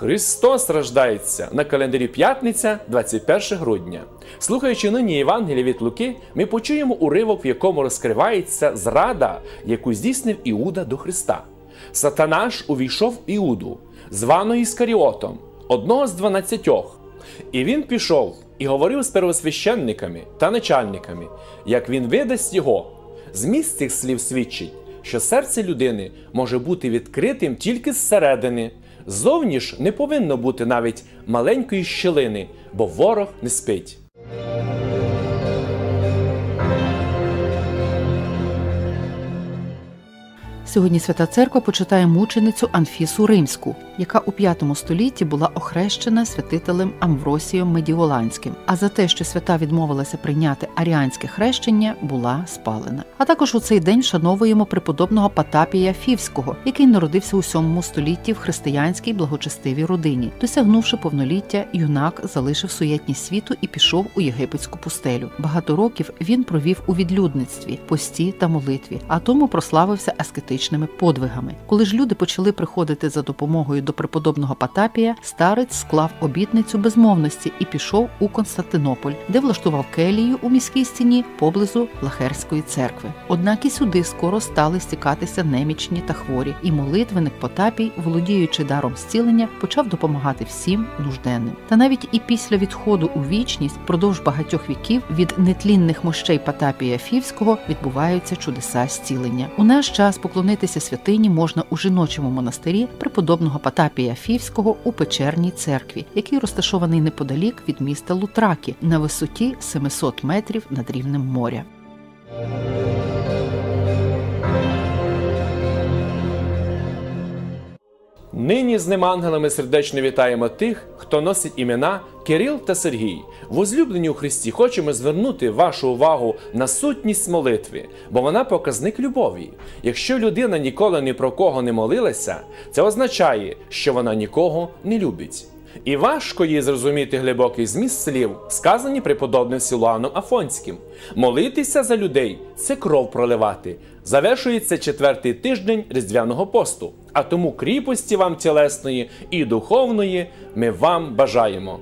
Христос рождається на календарі п'ятниця, 21 грудня. Слухаючи нині Євангелія від Луки, ми почуємо уривок, в якому розкривається зрада, яку здійснив Іуда до Христа. Сатана ж увійшов в Іуду, звано Іскаріотом, одного з дванадцятьох. І він пішов і говорив з первосвященниками та начальниками, як він видасть його. Зміст цих слів свідчить, що серце людини може бути відкритим тільки зсередини. Ззовні ж не повинно бути навіть маленької щілини, бо ворог не спить. Сьогодні Свята Церква почитає мученицю Анфісу Римську, яка у V столітті була охрещена святителем Амвросієм Медіоланським. А за те, що свята відмовилася прийняти аріанське хрещення, була спалена. А також у цей день вшановуємо преподобного Потапія Фівського, який народився у VII столітті в християнській благочестивій родині. Досягнувши повноліття, юнак залишив суєтність світу і пішов у єгипетську пустелю. Багато років він провів у відлюдництві, пості та молитві, а тому прославився аскетичними подвигами. Коли ж люди почали приходити за допомогою до преподобного Потапія, старець склав обітницю безмовності і пішов у Константинополь, де влаштував келію у міській стіні поблизу Лахерської церкви. Однак і сюди скоро стали стікатися немічні та хворі, і молитвеник Потапій, володіючи даром зцілення, почав допомагати всім нужденним. Та навіть і після відходу у вічність, впродовж багатьох віків, від нетлінних мощей Потапія Фівського відбуваються чудеса зцілення. У наш час поклонитися святині можна у жіночому монастирі преподобного Потапія Фівського у печерній церкві, який розташований неподалік від міста Лутракі на висоті 700 метрів над рівнем моря. Нині з ним ангелами сердечно вітаємо тих, хто носить імена Кирил та Сергій. Возлюблені у Христі, хочемо звернути вашу увагу на сутність молитви, бо вона показник любові. Якщо людина ніколи ні про кого не молилася, це означає, що вона нікого не любить. І важко їй зрозуміти глибокий зміст слів, сказані преподобним Силуаном Афонським. Молитися за людей це кров проливати. Завершується четвертий тиждень Різдвяного посту. А тому кріпості вам тілесної і духовної ми вам бажаємо.